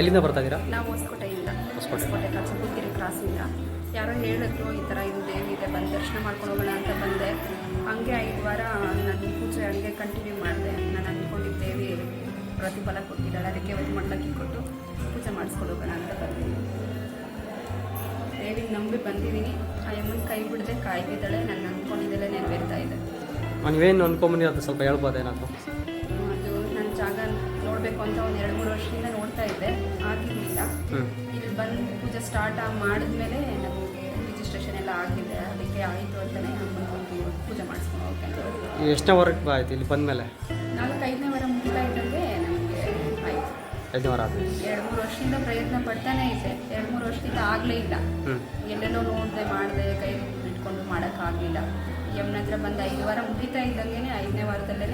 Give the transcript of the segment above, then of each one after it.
ಎಲ್ಲಿಂದ ಬರ್ತಾ ಇದ್ದೀರಾ? ನಾವು ಹೊಸಕೋಟೆಯಿಂದ. ಹೊಸಕೋಟೆ. ಕಚಗುತ್ತಿರಿ ಕ್ರಾಸಿಂದ ಯಾರೋ ಹೇಳಿದ್ರು ಈ ಥರ ಇದು ದೇವಿ ಇದೆ ಬಂದು ದರ್ಶನ ಮಾಡ್ಕೊಂಡು ಹೋಗೋಣ ಅಂತ ಬಂದೆ. ಹಂಗೆ ಐದು ವಾರ ನನ್ನ ಪೂಜೆ ಹಂಗೆ ಕಂಟಿನ್ಯೂ ಮಾಡಿದೆ. ನಾನು ಅಂದ್ಕೊಂಡಿದ್ದ ದೇವಿ ಪ್ರತಿಫಲ ಕೊಟ್ಟಿದ್ದಾಳೆ. ಅದಕ್ಕೆ ಒಂದು ಮಂಡಕ್ಕಿ ಕೊಟ್ಟು ಪೂಜೆ ಮಾಡಿಸ್ಕೊಂಡು ಹೋಗೋಣ ಅಂತ ಬಂದಿದ್ದೀನಿ ದೇವಿಗೆ ನಂಬಿ ಬಂದಿದ್ದೀನಿ. ಆ ಕೈ ಬಿಡದೆ ಕಾಯ್ದಿದ್ದಾಳೆ ನಾನು ಅಂದ್ಕೊಂಡಿದ್ದೆಲ್ಲ ನೆರವೇರ್ತಾ ಇದೆ. ನೀವೇನು ಅನ್ಕೊಂಬಂದಿರ ಅದು ಸ್ವಲ್ಪ ಹೇಳ್ಬೋದೇನಾದ್ರು ಅದು ನನ್ನ ಜಾಗ ನೋಡಬೇಕು ಅಂತ ಒಂದು ಎರಡು ಮೂರು ವರ್ಷದಿಂದ ನೋಡ್ತಾ ಇದ್ದೆ. ಆಗಿರಲಿಲ್ಲ ಇಲ್ಲಿ ಬಂದು ಪೂಜೆ ಸ್ಟಾರ್ಟ್ ಮಾಡಿದ್ಮೇಲೆ ನಮಗೆ ರಿಜಿಸ್ಟ್ರೇಷನ್ ಎಲ್ಲ ಆಗಿದೆ. ಅದಕ್ಕೆ ಆಯಿತು ಅಂತಲೇ ಬಂದು ಪೂಜೆ ಮಾಡಿಸ್ಕೊಂಡು ಓಕೆ. ಎಷ್ಟನೇ ವಾರಕ್ಕೆ ಆಯ್ತು ಇಲ್ಲಿ ಬಂದಮೇಲೆ? ನಾಲ್ಕು ಐದನೇ ವಾರ ಮುಗಿತಾ ಇದ್ದಂಗೆ ನಮಗೆ ಆಯಿತು. ಐದನೇ ವಾರ ಎರಡು ಮೂರು ವರ್ಷದಿಂದ ಪ್ರಯತ್ನ ಪಡ್ತಾನೆ ಇದ್ದೆ. ಎರಡು ಮೂರು ವರ್ಷದಿಂದ ಆಗಲೇ ಇಲ್ಲ. ಎಲ್ಲೆಲ್ಲೋ ನೋಡಿದೆ ಮಾಡಿದೆ ಕೈ ಇಟ್ಕೊಂಡು ಮಾಡೋಕ್ಕಾಗಲಿಲ್ಲ ಯಮ್ನ ಹತ್ರ ಬಂದು ಐದು ವಾರ ಮುಗಿತಾ ಇದ್ದಂಗೆ ಐದನೇ ವಾರದಲ್ಲೇ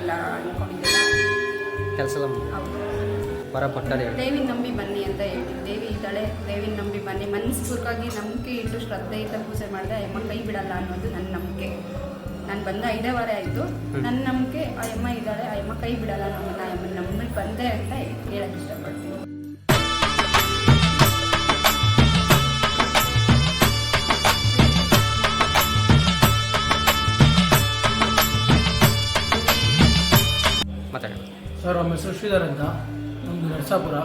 ಎಲ್ಲ ಅನ್ಕೊಂಡಿದ್ದೆ ಕೆಲಸ ಬರ ಪಟ್ಟರೆ ದೇವಿನ ನಂಬಿ ಬನ್ನಿ ಅಂತ ಹೇಳಿ ದೇವಿ ಇದ್ದಾಳೆ ದೇವಿನ ನಂಬಿ ಬನ್ನಿ. ಮನಸ್ಪೂರ್ವಕವಾಗಿ ನಂಬಿಕೆ ಇಟ್ಟು ಶ್ರದ್ಧೆಯಿಂದ ಪೂಜೆ ಮಾಡಿದೆ ಅಮ್ಮ ಕೈ ಬಿಡಲ್ಲ ಅನ್ನೋದು ನನ್ನ ನಂಬಿಕೆ. ನಾನು ಬಂದ ಐದೇ ವಾರ ಆಯಿತು. ನನ್ನ ನಂಬಿಕೆ ಆ ಅಮ್ಮ ಇದ್ದಾಳೆ ಆ ಅಮ್ಮ ಕೈ ಬಿಡಲ್ಲ ನಮ್ಮನ್ನ ಆ ಅಮ್ಮ ನಂಬಿ ಬಂದೆ ಅಂತ ಹೇಳಕ್ಕೆ ಇಷ್ಟಪಡ್ತೀನಿ. ಮಾತಾಡಿ ಸರ್ ನಮ್ಮ ಹೆಸರು ಶ್ರೀಧರ್ ಅಂತ. ನರಸಾಪುರ.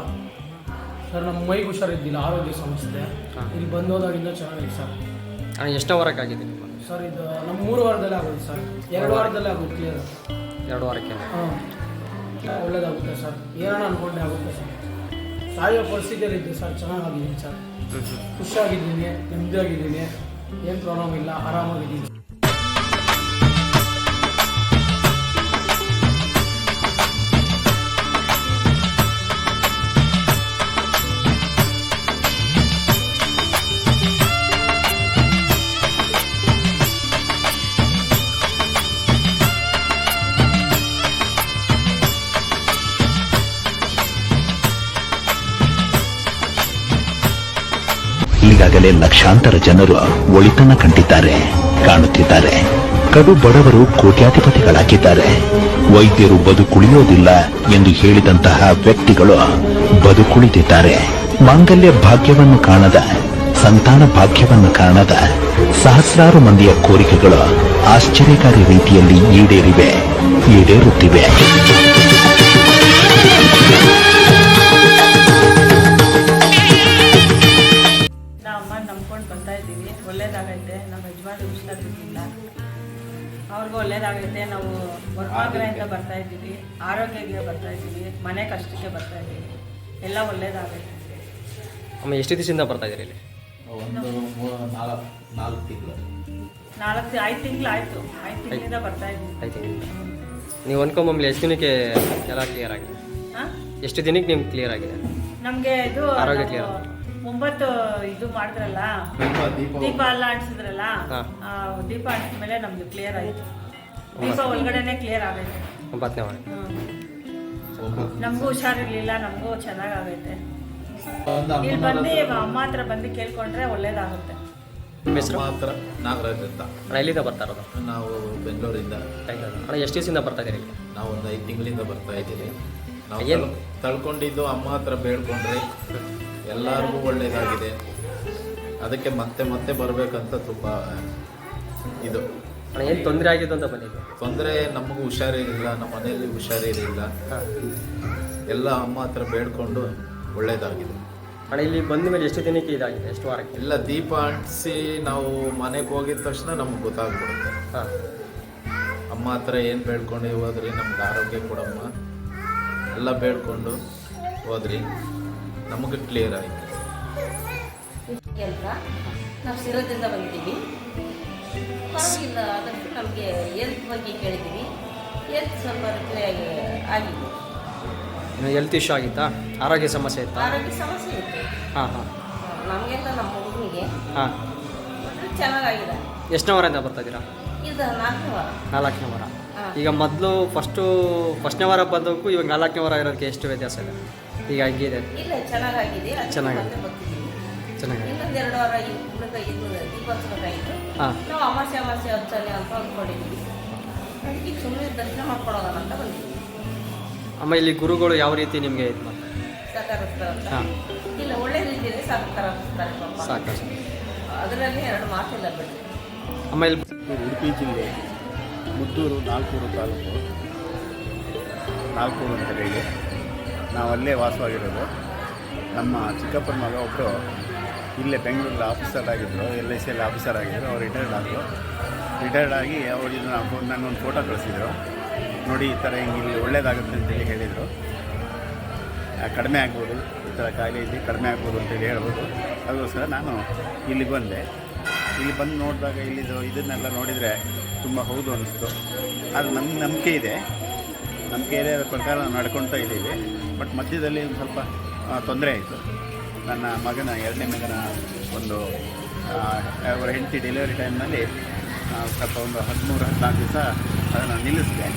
ಸರ್ ನಮ್ಮ ಮೈಗೆ ಹುಷಾರಿದ್ದಿಲ್ಲ ಆರೋಗ್ಯ ಸಮಸ್ಯೆ. ಇಲ್ಲಿ ಇಲ್ಲಿ ಬಂದೋದಾಗಿಂದ ಚೆನ್ನಾಗಿದೆ ಸರ್. ಹಾಂ ಎಷ್ಟು ವಾರಕ್ಕೆ ಆಗಿದೆ ನಿಮ್ಮ ಸರ್ ಇದು ನಮ್ಮ ಮೂರು ವಾರದಲ್ಲಿ ಆಗೋದು ಸರ್. ಎರಡು ವಾರದಲ್ಲೇ ಆಗೋದು ಕ್ಲಿಯರ್ ಎರಡು ವಾರಕ್ಕೆ? ಹಾಂ. ಒಳ್ಳೇದಾಗುತ್ತೆ ಸರ್. ಏನೋ ಅನ್ಕೊಂಡೆ ಆಗುತ್ತೆ ಸರ್. ಸಾಯೋ ಪರಿಸ್ಥಿತಿಯಲ್ಲಿ ಇದ್ದೆ ಸರ್ ಚೆನ್ನಾಗಿದ್ದೀನಿ ಸರ್. ಖುಷಿಯಾಗಿದ್ದೀನಿ ನೆಮ್ಮದಿಯಾಗಿದ್ದೀನಿ. ಏನು ಪ್ರಾಬ್ಲಮ್ ಇಲ್ಲ ಆರಾಮಾಗಿದ್ದೀನಿ. ಈಗಾಗಲೇ ಲಕ್ಷಾಂತರ ಜನರು ಒಳಿತನ್ನ ಕಂಡಿದ್ದಾರೆ, ಕಾಣುತ್ತಿದ್ದಾರೆ. ಕಡು ಬಡವರು ಕೋಟ್ಯಾಧಿಪತಿಗಳಾಗಿದ್ದಾರೆ. ವೈದ್ಯರು ಬದುಕುಳಿಯೋದಿಲ್ಲ ಎಂದು ಹೇಳಿದಂತಹ ವ್ಯಕ್ತಿಗಳು ಬದುಕುಳಿದಿದ್ದಾರೆ. ಮಾಂಗಲ್ಯ ಭಾಗ್ಯವನ್ನು ಕಾಣದ, ಸಂತಾನ ಭಾಗ್ಯವನ್ನು ಕಾಣದ ಸಹಸ್ರಾರು ಮಂದಿಯ ಕೋರಿಕೆಗಳು ಆಶ್ಚರ್ಯಕಾರಿ ರೀತಿಯಲ್ಲಿ ಈಡೇರಿವೆ, ಈಡೇರುತ್ತಿವೆ. ಅವ್ರಿಗೂ ಒಳ್ಳೇದಾಗುತ್ತೆ ನಾವು ಅಂತ ಬರ್ತಾ ಇದ್ದೀವಿ. ಆರೋಗ್ಯಕ್ಕೆ ಬರ್ತಾ ಇದ್ದೀವಿ. ಮನೆ ಕಷ್ಟಕ್ಕೆ ಬರ್ತಾ ಇದ್ದೀವಿ. ಎಲ್ಲ ಒಳ್ಳೇದಾಗುತ್ತೆ ಅಮ್ಮ ಎಷ್ಟು ದಿವಸದಿಂದ ಬರ್ತಾ ಇದ್ದೀರಿ ಇಲ್ಲಿ? ಒಂದು ಮೂರು ನಾಲ್ಕು ನಾಲ್ಕು ತಿಂಗಳು. ನಾಲ್ಕು ಐದು ತಿಂಗಳು ಆಯಿತು. ಐದು ತಿಂಗಳಿಂದ ಬರ್ತಾ ಇದ್ದೀವಿ. ತಿಂಗಳು ನೀವು ಅನ್ಕೊಂಬಂಬ್ಲಿ ಎಷ್ಟು ದಿನಕ್ಕೆ ಎಲ್ಲ ಕ್ಲಿಯರ್ ಆಗಿದೆ? ಹಾಂ ಎಷ್ಟು ದಿನಕ್ಕೆ ನಿಮ್ಗೆ ಕ್ಲಿಯರ್ ಆಗಿದೆ? ನಮಗೆ ಇದು ಆರೋಗ್ಯ ಕ್ಲಿಯರ್ clear ಒಂಬತ್ತು ಇದು ಮಾಡಿದ್ರಲ್ಲ? ದೀಪ ಎಲ್ಲ ಅಂಟಿಸಿದ್ರಲ್ಲ ಆ, ದೀಪ ಅಂಟಿಸಿದ ಮೇಲೆ ನಮ್ದು ಕ್ಲಿಯರ್ ಆಯ್ತು. ದೀಪ ಒಳಗಡೆನೆ ಕ್ಲಿಯರ್ ಆಗೈತೆ. ಒಂಬತ್ತನೇ ವಾರ. ನಮಗೂ ಹುಷಾರಿರ್ಲಿಲ್ಲ ನಮಗೂ ಚೆನ್ನಾಗಾಗೈತೆ. ಇಲ್ಲಿ ಬಂದು ಅಮ್ಮ ಹತ್ರ ಬಂದು ಕೇಳ್ಕೊಂಡ್ರೆ ಒಳ್ಳೇದಾಗುತ್ತೆ. ನಿಮ್ಮ ಹೆಸರು? ಅಮ್ಮ ಹತ್ರ ನಾಗರಾಜ್ ಅಂತ. ಅಣ್ಣ ಎಲ್ಲಿಂದ ಬರ್ತಾ ಇರೋದು? ನಾವು ಬೆಂಗಳೂರಿಂದ. ಅಣ್ಣ ಎಷ್ಟು ದಿವಸದಿಂದ ಬರ್ತಾ ಇದ್ದೀರಿ ನಾವು ಒಂದು ಐದು ತಿಂಗಳಿಂದ ಬರ್ತಾ ಇದ್ದೀವಿ ನಾವು ಏನ್? ತಳ್ಕೊಂಡಿದ್ದು ಅಮ್ಮ ಹತ್ರ ಬೇಡ್ಕೊಂಡ್ರೆ. ಎಲ್ಲರಿಗೂ ಒಳ್ಳೆಯದಾಗಿದೆ ಅದಕ್ಕೆ ಮತ್ತೆ ಮತ್ತೆ ಬರಬೇಕಂತ ತುಂಬ ಇದು. ಏನು ತೊಂದರೆ ಆಗಿದೆ ಅಂತ ಬಂದಿದ್ದು? ತೊಂದರೆ ನಮಗೂ ಹುಷಾರಿರಲಿಲ್ಲ ನಮ್ಮ ಮನೆಯಲ್ಲಿ ಹುಷಾರಿರಲಿಲ್ಲ. ಎಲ್ಲ ಅಮ್ಮ ಹತ್ರ ಬೇಡ್ಕೊಂಡು ಒಳ್ಳೆಯದಾಗಿದೆ ಅಣ್ಣ ಇಲ್ಲಿ ಬಂದ ಮೇಲೆ ಎಷ್ಟು ದಿನಕ್ಕೆ ಇದಾಗಿದೆ? ಎಷ್ಟು ವಾರಕ್ಕೆ? ಇಲ್ಲ ದೀಪ ಅಂಟಿಸಿ ನಾವು ಮನೆಗೆ ಹೋಗಿದ ತಕ್ಷಣ ನಮ್ಗೆ ಗೊತ್ತಾಗ್ಬಿಡುತ್ತೆ. ಹಾಂ. ಅಮ್ಮ ಹತ್ರ ಏನು ಬೇಡ್ಕೊಂಡು ಹೋದ್ರಿ? ನಮ್ಗೆ ಆರೋಗ್ಯ ಕೊಡಮ್ಮ. ಎಲ್ಲ ಬೇಡ್ಕೊಂಡು ಹೋದ್ರಿ. ನಮಗೆ ಕ್ಲಿಯರ್ ಆಯಿತು. ಅಂತ ನಾವು ಶಿರದಿಂದ ಬಂದಿದ್ದೀವಿ. ಪರವಾಗಿಲ್ಲ ಅದಕ್ಕೆ ನಮಗೆ ಹೆಲ್ತ್ ಬಗ್ಗೆ ಕೇಳಿದ್ದೀವಿ. ಹೆಲ್ತ್ ಸ್ವಲ್ಪ ರಿಪ್ಲೈ ಆಗಿ ಆಗಿದೆ. ಹೆಲ್ತ್ ಇಶ್ಯೂ ಆಗಿತ್ತಾ? ಆರೋಗ್ಯ ಸಮಸ್ಯೆ ಇತ್ತು? ಆರೋಗ್ಯ ಸಮಸ್ಯೆ ಇತ್ತು. ಹಾಂ ಹಾಂ. ನಮಗೆಲ್ಲ ನಮ್ಮ ಹುಡುಗನಿಗೆ ಹಾಂ. ಚೆನ್ನಾಗಾಗಿದೆ. ಎಷ್ಟನೇ ವಾರದಿಂದ ಬರ್ತಾ ಇದ್ದೀರಾ? ಇದು ನಾಲ್ಕನೇ ವಾರ. ನಾಲ್ಕನೇ ವಾರ. ಈಗ ಮೊದಲು ಫಸ್ಟು ಫಸ್ಟ್ನೇ ವಾರ ಬಂದಕ್ಕೂ ಇವಾಗ ನಾಲ್ಕನೇ ವಾರ ಇರೋದಕ್ಕೆ ಎಷ್ಟು ವ್ಯತ್ಯಾಸ ಇದೆ? ಈಗ ಹಂಗಿದೆ. ಇಲ್ಲ ಚೆನ್ನಾಗಾಗಿದೆ. ಚೆನ್ನಾಗಿದೆ. ಮತ್ತೆ ಬರ್ತಿದ್ದೀವಿ ಚೆನ್ನಾಗಿದೆ. ಇನ್ನೊಂದು ಎರಡು ವಾರ ಈ ಹುಡುಗ ಇದು ದೀಪೋತ್ಸವಕ್ಕಾಯಿತು ಹಾಂ. ನಾವು ಅಮಾಸೆ ಅಮಾಸೆ ಹಚ್ಚನೆ ಅಂತ ಅಂದ್ಕೊಂಡಿದ್ದೀವಿ ಅದಕ್ಕೆ ಸುಮ್ಮನೆ ದರ್ಶನ ಮಾಡ್ಕೊಡೋಣ ಅಂತ ಬಂದಿದ್ದೀವಿ ಅಮ್ಮ ಇಲ್ಲಿ ಗುರುಗಳು ಯಾವ ರೀತಿ ನಿಮಗೆ ಇದು ಮಾಡ್ತಾರೆ? ಹಾಂ. ಇಲ್ಲ ಒಳ್ಳೆ ರೀತಿಯಲ್ಲಿ ಪಾಪ. ಸಾಕು ಅದರಲ್ಲಿ ಎರಡು ಮಾತಿಲ್ಲ ಬಿಡಿ. ಅಮ್ಮ ಇಲ್ಲಿ ಉಡುಪಿ ಜಿಲ್ಲೆ. ಮುದ್ದೂರು ನಾಲ್ಕೂರು ತಾಲೂಕು. ನಾಲ್ಕೂರು ಅಂತ ಹೇಳಿ. ನಾವು ಅಲ್ಲೇ ವಾಸವಾಗಿರೋದು. ನಮ್ಮ ಚಿಕ್ಕಪ್ಪನ ಮಗ ಒಬ್ಬರು ಇಲ್ಲೇ ಬೆಂಗಳೂರಲ್ಲಿ ಆಫೀಸರ್ ಆಗಿದ್ದರು ಎಲ್ ಐ ಸಿಯಲ್ಲಿ ಆಫೀಸರ್ ಆಗಿದ್ದರು ಅವ್ರು ರಿಟೈರ್ಡ್ ಆದರು. ರಿಟೈರ್ಡ್ ಆಗಿ ಅವರು ನಾವು ನನಗೊಂದು ಫೋಟೋ ಕಳಿಸಿದ್ರು. ನೋಡಿ, ಈ ಥರ ಹಿಂಗೆ ಇಲ್ಲಿ ಒಳ್ಳೇದಾಗುತ್ತೆ ಅಂತೇಳಿ ಹೇಳಿದರು. ಕಡಿಮೆ ಆಗ್ಬೋದು. ಈ ಥರ ಕಾಯಿಲೆ ಇದೆ ಕಡಿಮೆ ಆಗ್ಬೋದು ಅಂತೇಳಿ ಹೇಳ್ಬೋದು. ಅದಕ್ಕೋಸ್ಕರ ನಾನು ಇಲ್ಲಿಗೆ ಬಂದೆ. ಇಲ್ಲಿ ಬಂದು ನೋಡಿದಾಗ ಇಲ್ಲಿದು ಇದನ್ನೆಲ್ಲ ನೋಡಿದರೆ ತುಂಬ ಹೌದು ಅನ್ನಿಸ್ತು ಅದು ನಮ್ಗೆ ನಂಬಿಕೆ ಇದೆ. ನಂಬಿಕೆ ಇದೆ, ಅದರ ಪ್ರಕಾರ ನಾವು ನಡ್ಕೊಳ್ತಾ ಇದ್ದೀವಿ. ಬಟ್ ಮಧ್ಯದಲ್ಲಿ ಒಂದು ಸ್ವಲ್ಪ ತೊಂದರೆ ಆಯಿತು. ನನ್ನ ಮಗನ, ಎರಡನೇ ಮಗನ ಒಂದು ಅವರ ಹೆಂಡತಿ ಡೆಲಿವರಿ ಟೈಮ್ನಲ್ಲಿ ಸ್ವಲ್ಪ ಒಂದು ಹದಿಮೂರು, ಹದಿನಾಲ್ಕು ದಿವಸ ಅದನ್ನು ನಿಲ್ಲಿಸಿದೆ.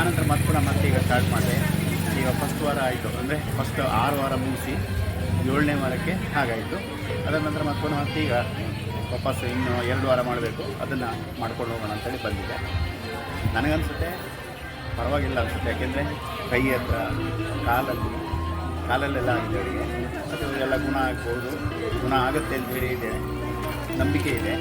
ಆನಂತರ ಮತ್ತೆ ಕೂಡ ಮತ್ತೆ ಈಗ ಸ್ಟಾರ್ಟ್ ಮಾಡಿದೆ. ಈಗ ಫಸ್ಟ್ ವಾರ ಆಯಿತು. ಅಂದರೆ ಫಸ್ಟ್ ಆರು ವಾರ ಮುಗಿಸಿ ಏಳನೇ ವಾರಕ್ಕೆ ಹಾಗಾಯಿತು. ಅದರ ನಂತರ ಮತ್ತೆ ಮತ್ತೆ ಈಗ ವಾಪಸ್ ಇನ್ನು ಎರಡು ವಾರ ಮಾಡಬೇಕು. ಅದನ್ನು ಮಾಡ್ಕೊಂಡು ಹೋಗೋಣ ಅಂತೇಳಿ ಬಂದಿದ್ದೆ. ನನಗನ್ಸುತ್ತೆ, ಪರವಾಗಿಲ್ಲ ಅನಿಸುತ್ತೆ. ಯಾಕೆಂದರೆ ಕೈ ಹತ್ರ ಕಾಲಲ್ಲಿ, ಕಾಲಲ್ಲೆಲ್ಲ ಆಗಿದೆ ಅವರಿಗೆ. ಅದು ಎಲ್ಲ ಗುಣ ಆಗ್ಬೋದು. ಗುಣ ಆಗುತ್ತೆ ಅಂತೇಳಿ ಇದೆ. ನಂಬಿಕೆ ಇದೆ.